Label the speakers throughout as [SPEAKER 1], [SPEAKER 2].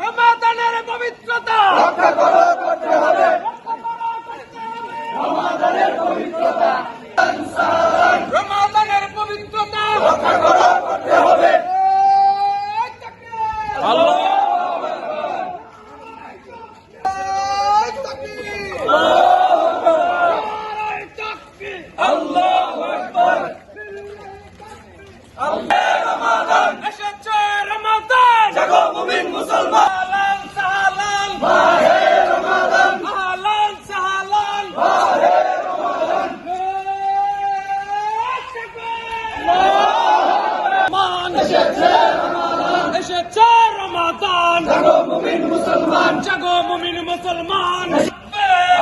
[SPEAKER 1] রমাদানের পবিত্রতা রমাদানের পবিত্রতা এসেছে রমাদান জাগো মুমিন মুসলমান সালাম মাহে রমাদান আহলান সালাম মাহে রমাদান এসেছে রমাদান এসেছে রমাদান জাগো মুমিন মুসলমান জাগো মুমিন মুসলমান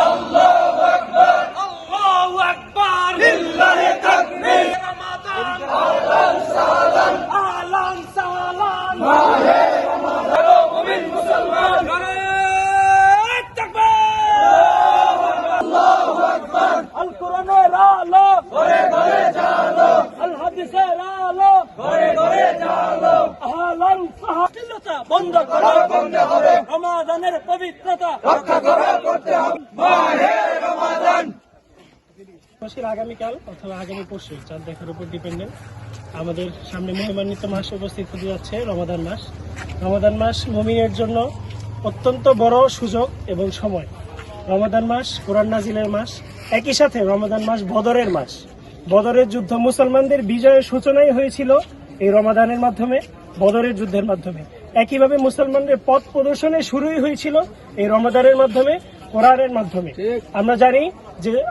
[SPEAKER 1] আল্লাহু আকবার আল্লাহু আকবার লিল্লাহি তাকবীর রমাদান আহলান সালাম আহলান সালাম মাহে রমাদান জাগো মুমিন মুসলমান নারে তাকবীর আল্লাহু আকবার আল কোরআনের আলো ঘরে ঘরে জালো আল হাদিসের আলো ঘরে ঘরে জালো আহলান সাহাবিলতা বন্ধ করো। বন্ধ হবে রমাদানের পবিত্রতা রক্ষা করো করতে হবে। মাহে রমাদান।
[SPEAKER 2] মাসের আগামীকাল অথবা আগামী পরশু চাঁদ দেখার উপর ডিপেন্ডেন্ট আমাদের সামনে মহিমান্বিত মাস উপস্থিত হতে যাচ্ছে রমাদান মাস। রমাদান মাস মমিনের জন্য অত্যন্ত বড় সুযোগ এবং সময়। রমাদান মাস কোরআন নাজিলের মাস একই সাথে রমাদান মাস বদরের মাস। বদরের যুদ্ধ মুসলমানদের বিজয়ের সূচনাই হয়েছিল এই রমাদানের মাধ্যমে বদরের যুদ্ধের মাধ্যমে। একইভাবে মুসলমানদের পথ প্রদর্শনে শুরুই হয়েছিল এই রমাদানের মাধ্যমে, কোরআনের মাধ্যমে। আমরা জানি যে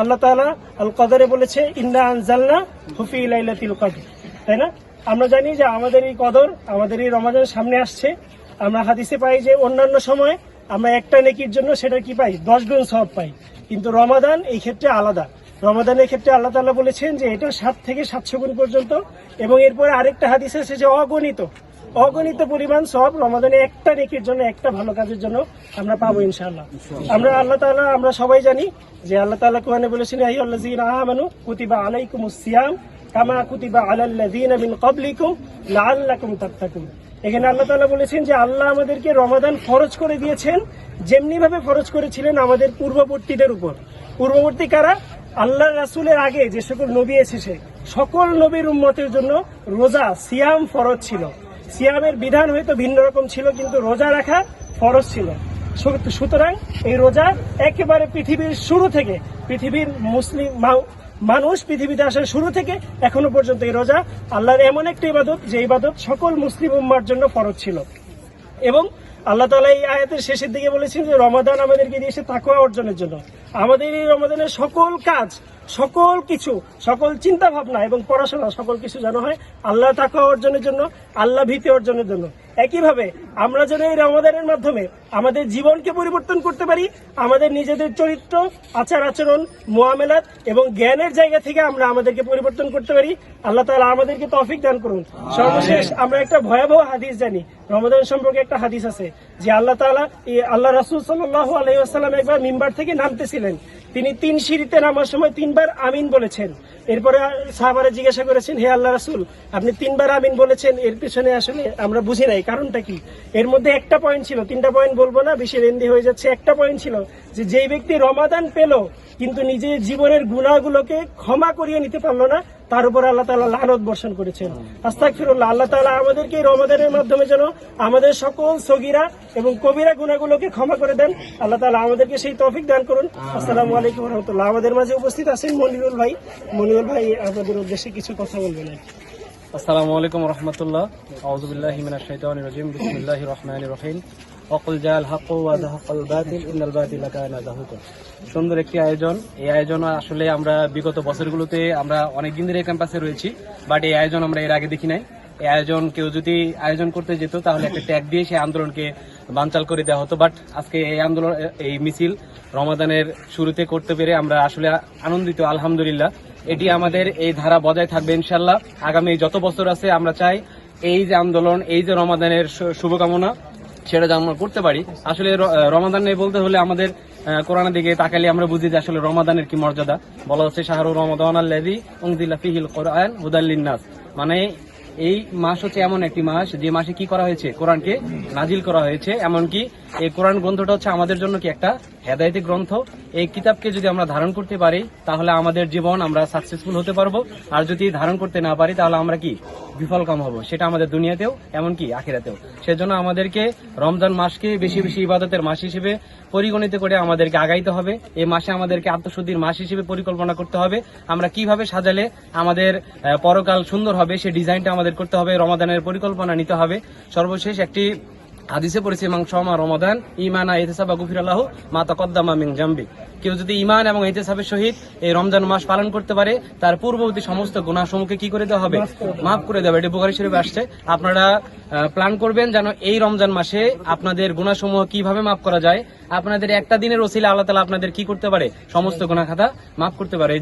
[SPEAKER 2] আল্লাহ তাআলা আল কদরে বলেছে, ইন্না আনজালনা হুফি লাইলাতুল কদর। তাই না? আমরা জানি যে আমাদের এই কদর, আমাদের এই রমাদান সামনে আসছে। আমরা হাদিসে পাই যে অন্যান্য সময় আমরা একটা নেকির জন্য সেটা কি পাই? দশ গুণ সব পাই। কিন্তু রমাদান এই ক্ষেত্রে আলাদা। রমাদানের ক্ষেত্রে আল্লাহ তাআলা বলেছেন যে এটা সাত থেকে সাতশো গুণ পর্যন্ত এবং এরপরে আরেকটা হাদিস আছে যে অগণিত। অগণিত পরিমাণ সব রমাদানে একটা নেকির জন্য, একটা ভালো কাজের জন্য আমরা পাবো ইনশাআল্লাহ। আমরা আল্লাহ তাআলা, আমরা সবাই জানি যে আল্লাহ তাআলা কোরআনে বলেছেন আই আইয়ুহাল্লাযীনা আমানু কুতিবা আলাইকুমুস সিয়াম কামা কুতিবা আলাল্লাযীনা মিন ক্বাবলিকুম লাআল্লাকুম তাত্তাকুন। এখানে আল্লাহ তাআলা বলেছেন যে আল্লাহ আমাদেরকে রমাদান ফরজ করে দিয়েছেন যেমনি ভাবে ফরজ করেছিলেন আমাদের পূর্ববর্তীদের উপর। পূর্ববর্তী কারা? আল্লাহ রাসুলের আগে যে সকল নবী এসেছে, সকল নবীর উম্মতের জন্য রোজা, সিয়াম ফরজ ছিল। সিয়ামের বিধান হয়তো ভিন্ন রকম ছিল, কিন্তু রোজা রাখা ফরজ ছিল। সুতরাং এই রোজা একেবারে পৃথিবীর শুরু থেকে, পৃথিবীর মুসলিম মানুষ পৃথিবীতে আসার শুরু থেকে এখনও পর্যন্ত এই রোজা আল্লাহর এমন একটা ইবাদত, যে ইবাদত সকল মুসলিম উম্মার জন্য ফরজ ছিল। এবং আল্লাহ তালা এই আয়াতের শেষের দিকে বলেছেন যে রমাদান আমাদেরকে দিয়েছে তাকুয়া অর্জনের জন্য। আমাদের এই রমাদানের সকল কাজ সকল কিছু, সকল চিন্তা ভাবনা এবং পড়াশোনা, সকল কিছু যেন হয় আল্লাহ তাকুয়া অর্জনের জন্য, আল্লাহ ভীতি অর্জনের জন্য। একইভাবে আমরা যেন এই রমাদানের মাধ্যমে আমাদের জীবনকে পরিবর্তন করতে পারি, আমাদের নিজেদের চরিত্র, আচার আচরণ, মোয়ামেলাত এবং জ্ঞানের জায়গা থেকে আমরা আমাদেরকে পরিবর্তন করতে পারি। আল্লাহ তালা আমাদেরকে তৌফিক দান করুন। সর্বশেষ আমরা একটা ভয়াবহ হাদিস জানি। রমাদান সম্পর্কে একটা হাদিস আছে। যে আল্লাহ তালা আল্লাহ রাসুল সাল্লাহ আলহিহাস্লাম একবার মিম্বার থেকে নামতেছিলেন। তিনি তিন সিঁড়িতে নামার সময় তিনবার আমিন বলেছেন। এরপরে সাহাবারা জিজ্ঞাসা করেছেন, হে আল্লাহ রাসুল, আপনি তিনবার আমিন বলেছেন, এর পিছনে আসলে আমরা বুঝি নাই, কারণটা কি? এর মধ্যে একটা পয়েন্ট ছিল, তিনটা পয়েন্ট বলব না, বেশি লেন্দি হয়ে যাচ্ছে, একটা পয়েন্ট ছিল যে যেই ব্যক্তি রমাদান পেল, কিন্তু নিজের জীবনের গুণাগুলোকে ক্ষমা করিয়ে নিতে পারল না তার উপর আল্লাহ তাআলা লানত বর্ষণ করেছেন। আস্তাগফিরুল্লাহ, আল্লাহ তাআলা আমাদেরকে রমাদানের মাধ্যমে যেন আমাদের সকল সগিরা এবং কবিরা গুনাহগুলোকে ক্ষমা করে দেন। আল্লাহ তাআলা আমাদেরকে সেই তৌফিক দান করুন। আসসালামু আলাইকুম রাহমাতুল্লাহ। আমাদের মাঝে উপস্থিত আছেন মনিরুল ভাই। মনিরুল ভাই, আপনাদের উদ্দেশ্যে কিছু কথা বলবেন
[SPEAKER 3] আসসালামু আলাইকুম রহমতুল্লাহ। আউযুবিল্লাহি মিনাশ শাইতানির রাজিম। বিসমিল্লাহির রহমানির রহিম। ওয়াকুল জাল হাক্কু ওয়া যাহাকাল বাতিল ইন্নাল বাতিলা সুন্দর একটি আয়োজন। এই আয়োজন আসলে আমরা বিগত বছরগুলোতে আমরা অনেক দিন ধরে ক্যাম্পাসে রয়েছি বাট এই আয়োজন আমরা এর আগে দেখি নাই। এই আয়োজন কেউ যদি আয়োজন করতে যেত, তাহলে একটা ট্যাগ দিয়ে সেই আন্দোলনকে বানচাল করে দেওয়া হতো। বাট আজকে এই আন্দোলন, এই মিছিল রমাদানের শুরুতে করতে পেরে আমরা আসলে আনন্দিত, আলহামদুলিল্লাহ। এটি আমাদের এই ধারা বজায় থাকবে ইনশাল্লাহ আগামী যত বছর আছে, আমরা চাই এই যে আন্দোলন, এই যে রমাদানের শুভকামনা সেটা আমরা করতে পারি। আসলে রমাদান নেই বলতে হলে আমাদের কোরআনের দিকে তাকালে আমরা বুঝি যে আসলে রমাদানের কি মর্যাদা। বলা হচ্ছে, শাহরু রমাদান আল্লাহি উনজিলা ফিহিল কোরআন হুদাল্লিন নাস মানে এই মাস হচ্ছে এমন একটি মাস, যে মাসে কি করা হয়েছে? কোরআনকে নাজিল করা হয়েছে। এমনকি এই কোরআন গ্রন্থটা হচ্ছে আমাদের জন্য কি একটা হেদায়তি গ্রন্থ। এই কিতাবকে যদি আমরা ধারণ করতে পারি, তাহলে আমাদের জীবন আমরা সাকসেসফুল হতে পারব। আর যদি ধারণ করতে না পারি, তাহলে আমরা কি? বিফলকাম হব। সেটা আমাদের দুনিয়াতেও, এমনকি আখিরাতেও। সেজন্য আমাদেরকে রমজান মাসকে বেশি বেশি ইবাদতের মাস হিসেবে পরিগণিত করে আমাদেরকে আগাইতে হবে। এই মাসে আমাদেরকে আত্মশুদ্ধির মাস হিসেবে পরিকল্পনা করতে হবে। আমরা কীভাবে সাজালে আমাদের পরকাল সুন্দর হবে সেই ডিজাইনটা আমাদের করতে হবে, রমাদানের পরিকল্পনা নিতে হবে। সর্বশেষ একটি হাদিসে পড়েছে মাংস আমা রমাদান ইমানা ইহতেসাবা গুফির আল্লাহ মা তকদ্দামা মিং জাম্বি। কেউ যদি ইমান এবং ইহতেসাবের সহিত এই রমজান মাস পালন করতে পারে, তার পূর্ববর্তী সমস্ত গুণাসমূহকে কি করে দেওয়া হবে? মাফ করে দেওয়া এটি বুখারী শরীফে আসছে। আপনারা প্ল্যান করবেন যেন এই রমজান মাসে আপনাদের গুণাসমূহ কীভাবে মাফ করা যায়। আপনাদের একটা দিনের ওসিলা আল্লাহ তালা আপনাদের কি করতে পারে? সমস্ত গুণা খাতা মাফ করতে পারে।